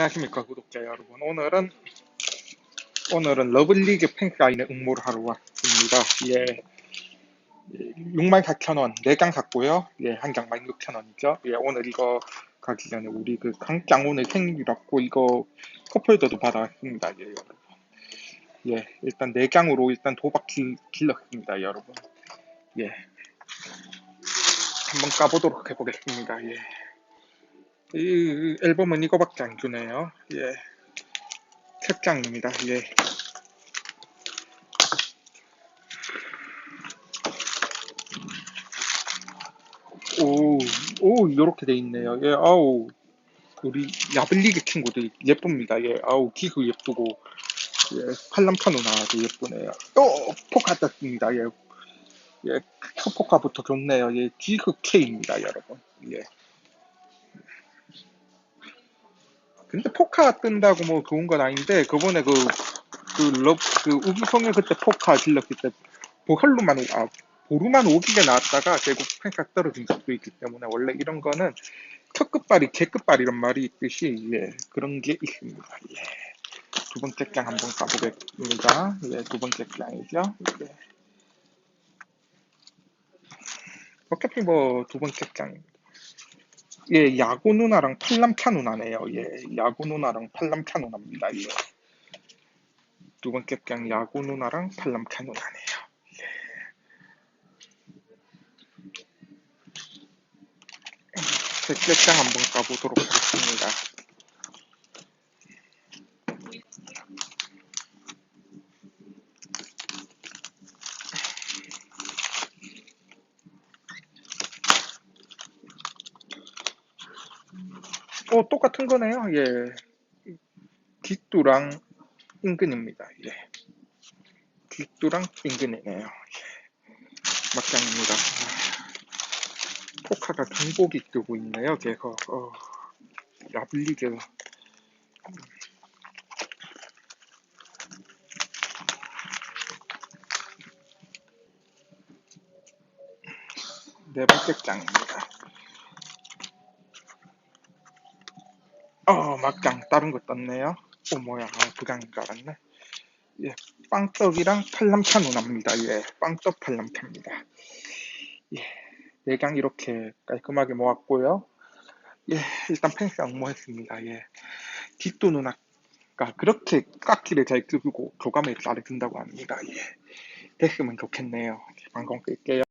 안녕하십니까 구독자 여러분. 오늘은 오늘은 러블리그 팬사인회 응모를 하러 왔습니다. 예. 64,000원 4장 샀고요. 예한 장 16,000원이죠. 예 오늘 이거 가기 전에 우리 그 강짱 오늘 생일이라고 이거 컵홀더도 받아왔습니다 예 여러분. 예 일단 4장으로 일단 도박 길, 길렀습니다 여러분. 예. 한번 까보도록 해보겠습니다 예 이 앨범은 이거밖에 안 주네요. 예. 책장입니다. 예. 오, 오, 이렇게 돼 있네요. 예, 아우. 우리 야블리기 친구들 예쁩니다. 예, 아우, 기그 예쁘고, 예, 팔람카노 나와도 예쁘네요. 오, 포카 떴습니다. 예, 예, 첫 포카부터 좋네요. 예, 기그 K입니다, 여러분. 예. 근데 포카 뜬다고 뭐 좋은 건 아닌데 그번에 그, 그, 럽, 그 우기성에 그때 포카 질렀을 때 보컬로만, 오- 아, 보루만 5기가 나왔다가 결국 팬가 떨어진 적도 있기 때문에 원래 이런 거는 첫 끝발이 개 끝발 이런 말이 있듯이 예, 그런 게 있습니다. 예. 두 번째 장 한번 가보겠습니다. 예, 두 번째 장이죠. 예. 어차피 뭐 두 번째 장 예, 야구 누나랑 팔남차 누나네요. 예, 야구 누나랑 팔남차 누나입니다. 예. 두 번째 장 야구 누나랑 팔남차 누나네요. 셋째 장 한번 까보도록 하겠습니다. 어, 똑같은 거네요. 예. 뒷두랑 인근입니다. 예. 뒷두랑 인근이네요. 예. 막장입니다. 아, 포카가 경복이 뜨고 있네요. 걔가 어, 야블리게 네 번째 장입니다. 어, 막장 다른 거 떴네요. 오 뭐야, 아, 줄 알았네. 예, 빵떡이랑 팔남차 누나입니다. 예, 빵떡 팔남차입니다. 예, 네장 이렇게 깔끔하게 모았고요. 예, 일단 펜스 응모했습니다. 예, 뒷도 누나 가 그렇게 깎기를 잘 끄고 교감을 잘해준다고 합니다. 예, 됐으면 좋겠네요. 방송 끌게요.